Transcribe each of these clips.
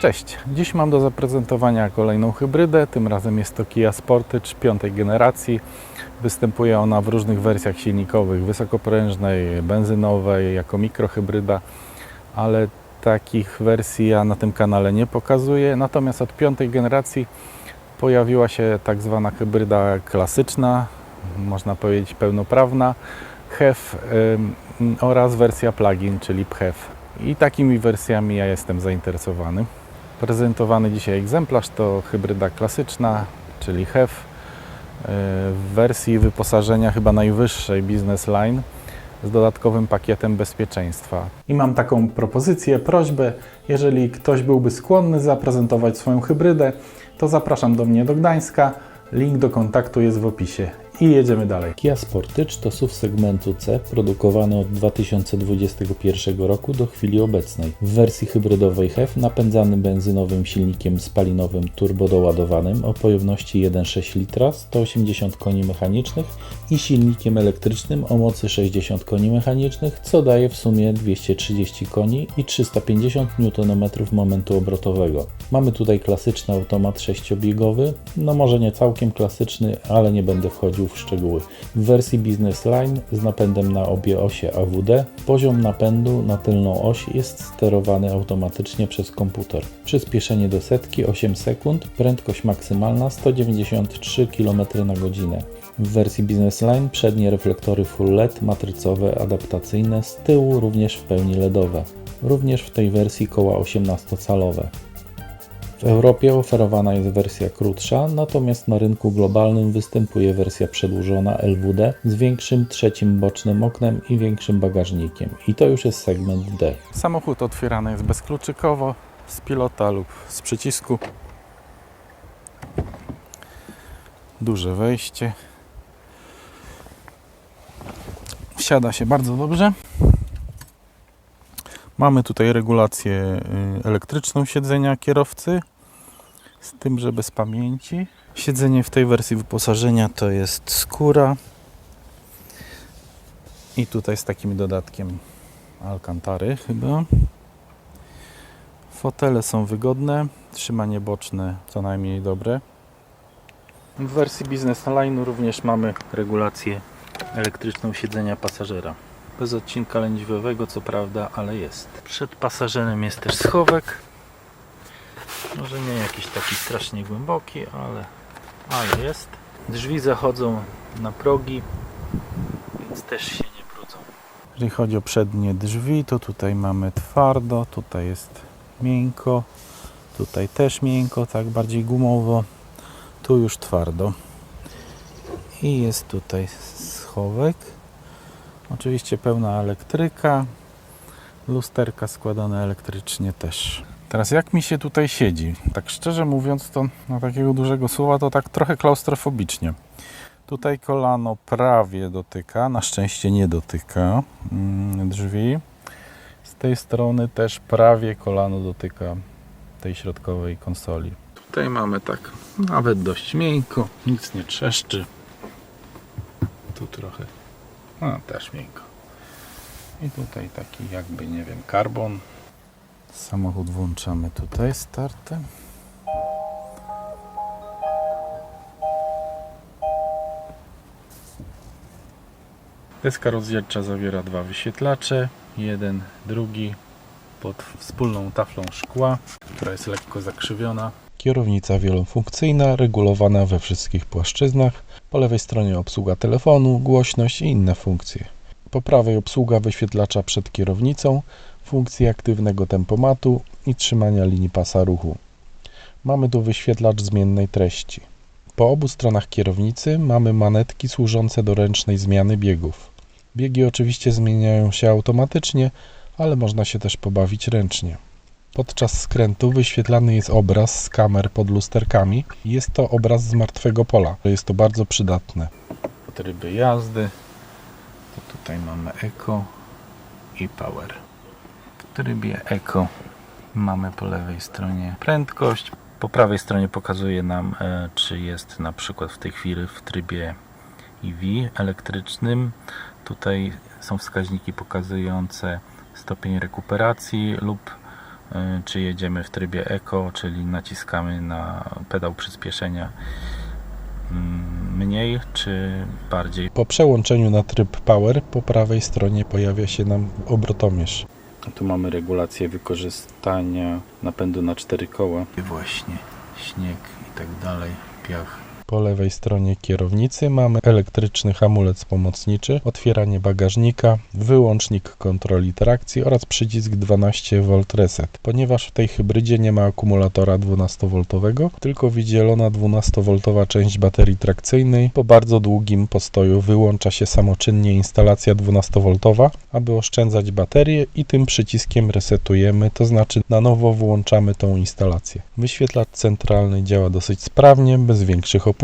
Cześć, dziś mam do zaprezentowania kolejną hybrydę, tym razem jest to Kia Sportage piątej generacji. Występuje ona w różnych wersjach silnikowych, wysokoprężnej, benzynowej, jako mikrohybryda, ale takich wersji ja na tym kanale nie pokazuję. Natomiast od piątej generacji pojawiła się tak zwana hybryda klasyczna, można powiedzieć pełnoprawna, HEV oraz wersja plug-in, czyli PHEV. I takimi wersjami ja jestem zainteresowany. Prezentowany dzisiaj egzemplarz to hybryda klasyczna, czyli HEV yy, w wersji wyposażenia chyba najwyższej Business Line z dodatkowym pakietem bezpieczeństwa. I mam taką propozycję, prośbę, jeżeli ktoś byłby skłonny zaprezentować swoją hybrydę, to zapraszam do mnie do Gdańska. Link do kontaktu jest w opisie. I jedziemy dalej. Kia Sportage to SUV segmentu C produkowany od 2021 roku do chwili obecnej. W wersji hybrydowej HEV napędzany benzynowym silnikiem spalinowym turbodoładowanym o pojemności 1,6 litra, 180 koni mechanicznych i silnikiem elektrycznym o mocy 60 koni mechanicznych, co daje w sumie 230 koni i 350 Nm momentu obrotowego. Mamy tutaj klasyczny automat sześciobiegowy, no może nie całkiem klasyczny, ale nie będę wchodził w szczegóły. W wersji Business Line z napędem na obie osie AWD poziom napędu na tylną oś jest sterowany automatycznie przez komputer. Przyspieszenie do setki 8 sekund, prędkość maksymalna 193 km na godzinę. W wersji Business Line przednie reflektory full LED matrycowe adaptacyjne, z tyłu również w pełni LEDowe. Również w tej wersji koła 18-calowe. W Europie oferowana jest wersja krótsza, natomiast na rynku globalnym występuje wersja przedłużona LWD z większym trzecim bocznym oknem i większym bagażnikiem. I to już jest segment D. Samochód otwierany jest bezkluczykowo, z pilota lub z przycisku. Duże wejście. Wsiada się bardzo dobrze. Mamy tutaj regulację y, elektryczną siedzenia kierowcy, z tym, że bez pamięci. Siedzenie w tej wersji wyposażenia to jest skóra i tutaj z takim dodatkiem Alcantary chyba. Fotele są wygodne, trzymanie boczne co najmniej dobre. W wersji Business Line również mamy regulację elektryczną siedzenia pasażera. Bez odcinka lędźwiowego, co prawda, ale jest. Przed pasażerem jest też schowek. Może nie jakiś taki strasznie głęboki, ale, ale jest. Drzwi zachodzą na progi, więc też się nie brudzą. Jeżeli chodzi o przednie drzwi, to tutaj mamy twardo, tutaj jest miękko, tutaj też miękko, tak bardziej gumowo, tu już twardo. I jest tutaj schowek. Oczywiście pełna elektryka, lusterka składane elektrycznie też. Teraz jak mi się tutaj siedzi? Tak szczerze mówiąc to na takiego dużego słowa to tak trochę klaustrofobicznie. Tutaj kolano prawie dotyka, na szczęście nie dotyka mm, drzwi. Z tej strony też prawie kolano dotyka tej środkowej konsoli. Tutaj mamy tak nawet dość miękko, nic nie trzeszczy. Tu trochę, a też miękko. I tutaj taki jakby, nie wiem, karbon. Samochód włączamy tutaj, startem. Deska rozdzielcza zawiera dwa wyświetlacze, jeden, drugi pod wspólną taflą szkła, która jest lekko zakrzywiona. Kierownica wielofunkcyjna, regulowana we wszystkich płaszczyznach. Po lewej stronie obsługa telefonu, głośność i inne funkcje. Po prawej obsługa wyświetlacza przed kierownicą, funkcji aktywnego tempomatu i trzymania linii pasa ruchu. Mamy tu wyświetlacz zmiennej treści. Po obu stronach kierownicy mamy manetki służące do ręcznej zmiany biegów. Biegi oczywiście zmieniają się automatycznie, ale można się też pobawić ręcznie. Podczas skrętu wyświetlany jest obraz z kamer pod lusterkami. Jest to obraz z martwego pola. Jest to bardzo przydatne. Tryby jazdy. To tutaj mamy Eco i Power. W trybie Eco mamy po lewej stronie prędkość. Po prawej stronie pokazuje nam, e, czy jest na przykład w tej chwili w trybie EV elektrycznym. Tutaj są wskaźniki pokazujące stopień rekuperacji lub czy jedziemy w trybie Eco, czyli naciskamy na pedał przyspieszenia mm, mniej, czy bardziej. Po przełączeniu na tryb Power po prawej stronie pojawia się nam obrotomierz. Tu mamy regulację wykorzystania napędu na cztery koła. I właśnie śnieg i tak dalej, piach. Po lewej stronie kierownicy mamy elektryczny hamulec pomocniczy, otwieranie bagażnika, wyłącznik kontroli trakcji oraz przycisk 12V reset. Ponieważ w tej hybrydzie nie ma akumulatora 12V, tylko wydzielona 12V część baterii trakcyjnej, po bardzo długim postoju wyłącza się samoczynnie instalacja 12V, aby oszczędzać baterię i tym przyciskiem resetujemy, to znaczy na nowo włączamy tą instalację. Wyświetlacz centralny działa dosyć sprawnie, bez większych opóźnień.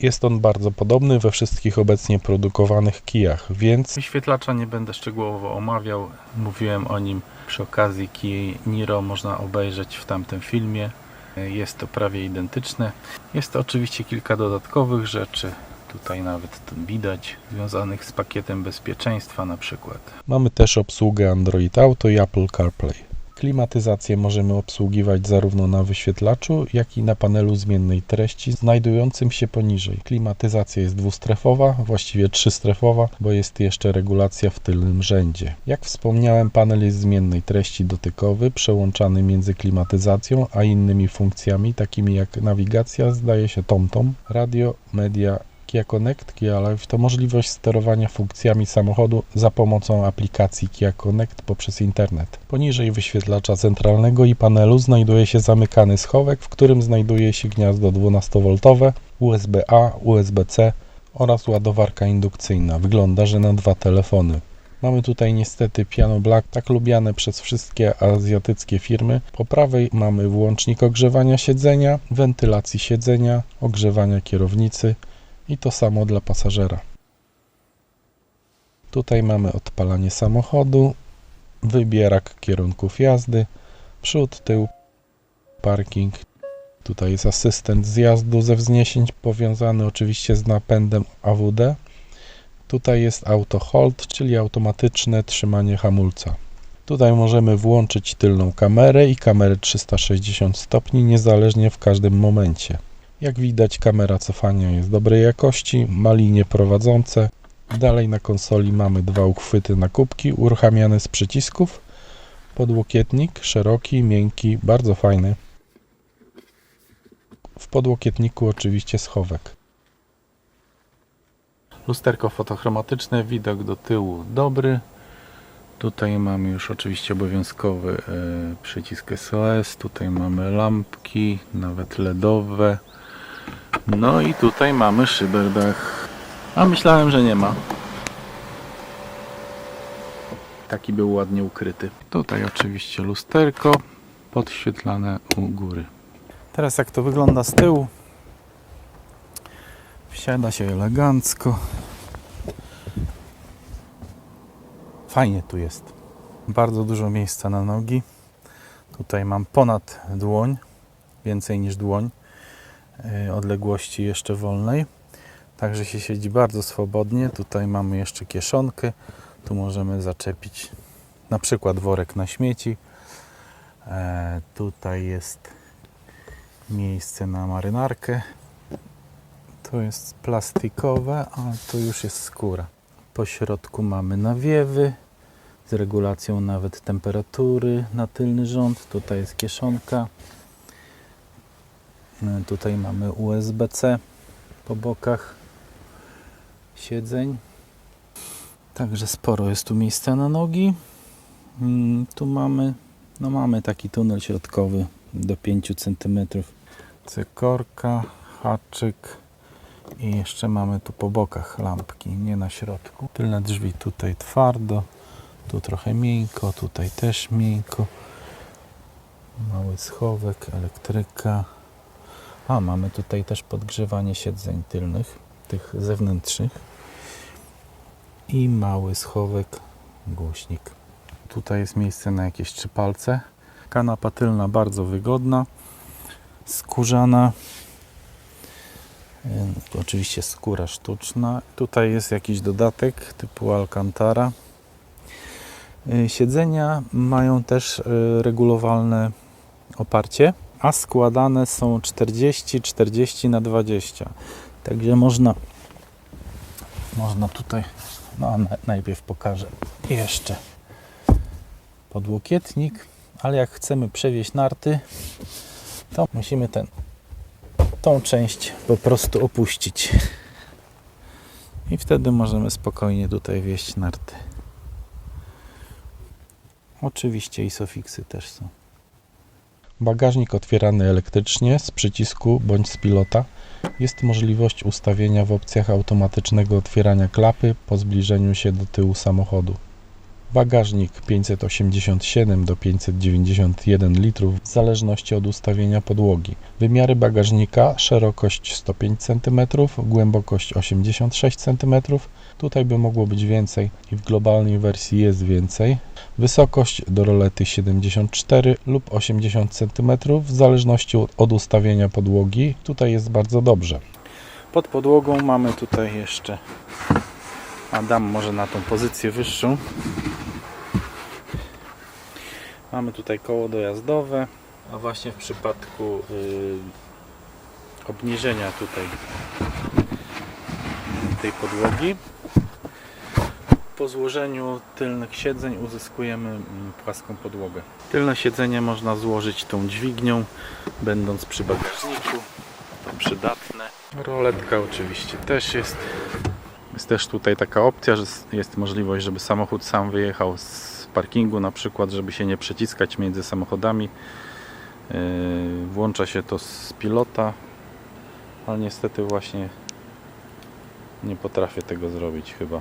Jest on bardzo podobny we wszystkich obecnie produkowanych kijach, więc Wyświetlacza nie będę szczegółowo omawiał. Mówiłem o nim przy okazji Kia Niro, można obejrzeć w tamtym filmie. Jest to prawie identyczne. Jest to oczywiście kilka dodatkowych rzeczy. Tutaj nawet widać, związanych z pakietem bezpieczeństwa na przykład. mamy też obsługę Android Auto i Apple CarPlay. Klimatyzację możemy obsługiwać zarówno na wyświetlaczu, jak i na panelu zmiennej treści znajdującym się poniżej. Klimatyzacja jest dwustrefowa, właściwie trzystrefowa, bo jest jeszcze regulacja w tylnym rzędzie. Jak wspomniałem, panel jest zmiennej treści dotykowy, przełączany między klimatyzacją a innymi funkcjami, takimi jak nawigacja, zdaje się TomTom, radio, media Kia Connect, Kia Live to możliwość sterowania funkcjami samochodu za pomocą aplikacji Kia Connect poprzez internet. Poniżej wyświetlacza centralnego i panelu znajduje się zamykany schowek, w którym znajduje się gniazdo 12V, USB-A, USB-C oraz ładowarka indukcyjna. Wygląda, że na dwa telefony. Mamy tutaj niestety piano black, tak lubiane przez wszystkie azjatyckie firmy. Po prawej mamy włącznik ogrzewania siedzenia, wentylacji siedzenia, ogrzewania kierownicy, i to samo dla pasażera. Tutaj mamy odpalanie samochodu, wybierak kierunków jazdy, przód, tył, parking. Tutaj jest asystent zjazdu ze wzniesień powiązany oczywiście z napędem AWD. Tutaj jest auto hold, czyli automatyczne trzymanie hamulca. Tutaj możemy włączyć tylną kamerę i kamerę 360 stopni niezależnie w każdym momencie. Jak widać kamera cofania jest dobrej jakości, ma linie prowadzące. Dalej na konsoli mamy dwa uchwyty na kubki uruchamiane z przycisków. Podłokietnik szeroki, miękki, bardzo fajny. W podłokietniku oczywiście schowek. Lusterko fotochromatyczne, widok do tyłu dobry. Tutaj mamy już oczywiście obowiązkowy e, przycisk SOS. Tutaj mamy lampki, nawet LEDowe. No i tutaj mamy szyberdach. A myślałem, że nie ma. Taki był ładnie ukryty. Tutaj oczywiście lusterko podświetlane u góry. Teraz jak to wygląda z tyłu. Wsiada się elegancko. Fajnie tu jest. Bardzo dużo miejsca na nogi. Tutaj mam ponad dłoń, więcej niż dłoń odległości jeszcze wolnej. Także się siedzi bardzo swobodnie. Tutaj mamy jeszcze kieszonkę. Tu możemy zaczepić na przykład worek na śmieci. E, tutaj jest miejsce na marynarkę. To jest plastikowe, a to już jest skóra. Po środku mamy nawiewy z regulacją nawet temperatury na tylny rząd. Tutaj jest kieszonka. Tutaj mamy USB-C po bokach siedzeń. Także sporo jest tu miejsca na nogi. Mm, Tu mamy, no mamy taki tunel środkowy do 5 cm. Cykorka, haczyk i jeszcze mamy tu po bokach lampki, nie na środku. Tylne drzwi tutaj twardo, tu trochę miękko, tutaj też miękko. Mały schowek, elektryka. A, mamy tutaj też podgrzewanie siedzeń tylnych, tych zewnętrznych. I mały schowek, głośnik. Tutaj jest miejsce na jakieś trzy palce. Kanapa tylna bardzo wygodna, skórzana. Oczywiście skóra sztuczna. Tutaj jest jakiś dodatek typu Alcantara. Y, Siedzenia mają też y, regulowalne oparcie, a składane są 40-40 na 20. Także można, można tutaj, no najpierw pokażę jeszcze podłokietnik, ale jak chcemy przewieźć narty, to musimy ten, tą część po prostu opuścić. I wtedy możemy spokojnie tutaj wieść narty. Oczywiście i sofiksy też są. Bagażnik otwierany elektrycznie z przycisku bądź z pilota. Jest możliwość ustawienia w opcjach automatycznego otwierania klapy po zbliżeniu się do tyłu samochodu. Bagażnik 587 do 591 litrów w zależności od ustawienia podłogi. Wymiary bagażnika szerokość 105 cm, głębokość 86 cm. Tutaj by mogło być więcej i w globalnej wersji jest więcej. Wysokość do rolety 74 lub 80 cm w zależności od ustawienia podłogi. Tutaj jest bardzo dobrze. Pod podłogą mamy tutaj jeszcze Adam może na tą pozycję wyższą. Mamy tutaj koło dojazdowe, a właśnie w przypadku y, obniżenia tutaj tej podłogi po złożeniu tylnych siedzeń uzyskujemy mm, płaską podłogę. Tylne siedzenie można złożyć tą dźwignią, będąc przy bagażniku. To przydatne. Roletka oczywiście też jest. Jest też tutaj taka opcja, że jest możliwość, żeby samochód sam wyjechał z parkingu, na przykład, żeby się nie przeciskać między samochodami. Yy, Włącza się to z pilota, ale niestety właśnie nie potrafię tego zrobić chyba.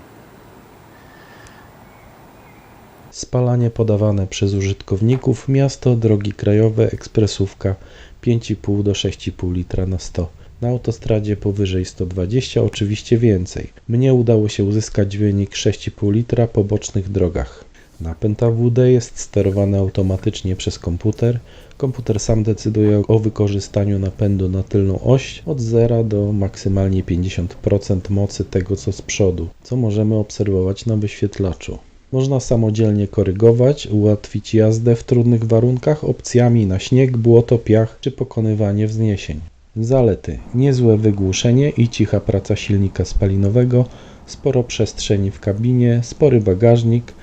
Spalanie podawane przez użytkowników miasto, drogi krajowe, ekspresówka 5,5 do 6,5 litra na 100. Na autostradzie powyżej 120 oczywiście więcej. Mnie udało się uzyskać wynik 6,5 litra po bocznych drogach. Napęd AWD jest sterowany automatycznie przez komputer. Komputer sam decyduje o wykorzystaniu napędu na tylną oś od 0 do maksymalnie 50% mocy tego co z przodu, co możemy obserwować na wyświetlaczu. Można samodzielnie korygować, ułatwić jazdę w trudnych warunkach opcjami na śnieg, błoto, piach czy pokonywanie wzniesień. Zalety: niezłe wygłuszenie i cicha praca silnika spalinowego, sporo przestrzeni w kabinie, spory bagażnik,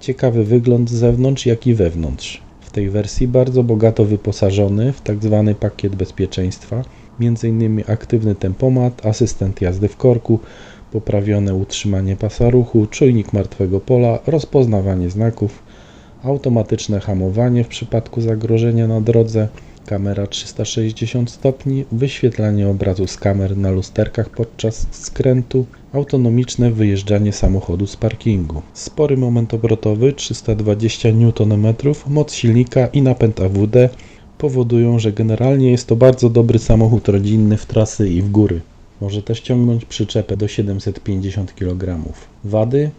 ciekawy wygląd z zewnątrz jak i wewnątrz. W tej wersji bardzo bogato wyposażony w tzw. pakiet bezpieczeństwa, m.in. aktywny tempomat, asystent jazdy w korku, poprawione utrzymanie pasa ruchu, czujnik martwego pola, rozpoznawanie znaków, automatyczne hamowanie w przypadku zagrożenia na drodze, kamera 360 stopni, wyświetlanie obrazu z kamer na lusterkach podczas skrętu, autonomiczne wyjeżdżanie samochodu z parkingu. Spory moment obrotowy 320 Nm, moc silnika i napęd AWD powodują, że generalnie jest to bardzo dobry samochód rodzinny w trasy i w góry. Może też ciągnąć przyczepę do 750 kg. Wady?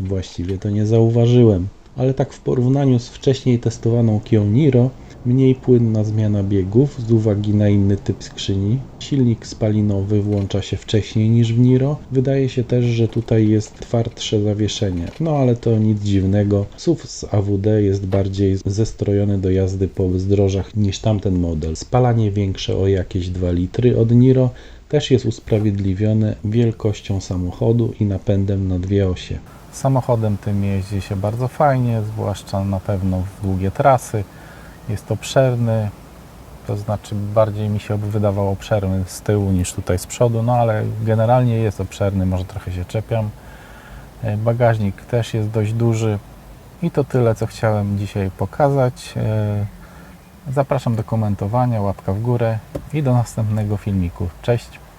Właściwie to nie zauważyłem, ale tak w porównaniu z wcześniej testowaną Kia Niro, mniej płynna zmiana biegów z uwagi na inny typ skrzyni. Silnik spalinowy włącza się wcześniej niż w Niro. Wydaje się też, że tutaj jest twardsze zawieszenie. No ale to nic dziwnego. SUV z AWD jest bardziej zestrojony do jazdy po bezdrożach niż tamten model. Spalanie większe o jakieś 2 litry od Niro też jest usprawiedliwione wielkością samochodu i napędem na dwie osie. Samochodem tym jeździ się bardzo fajnie, zwłaszcza na pewno w długie trasy. Jest obszerny, to znaczy bardziej mi się wydawał obszerny z tyłu niż tutaj z przodu, no ale generalnie jest obszerny, może trochę się czepiam. E, Bagażnik też jest dość duży i to tyle, co chciałem dzisiaj pokazać. E, Zapraszam do komentowania, łapka w górę i do następnego filmiku. Cześć!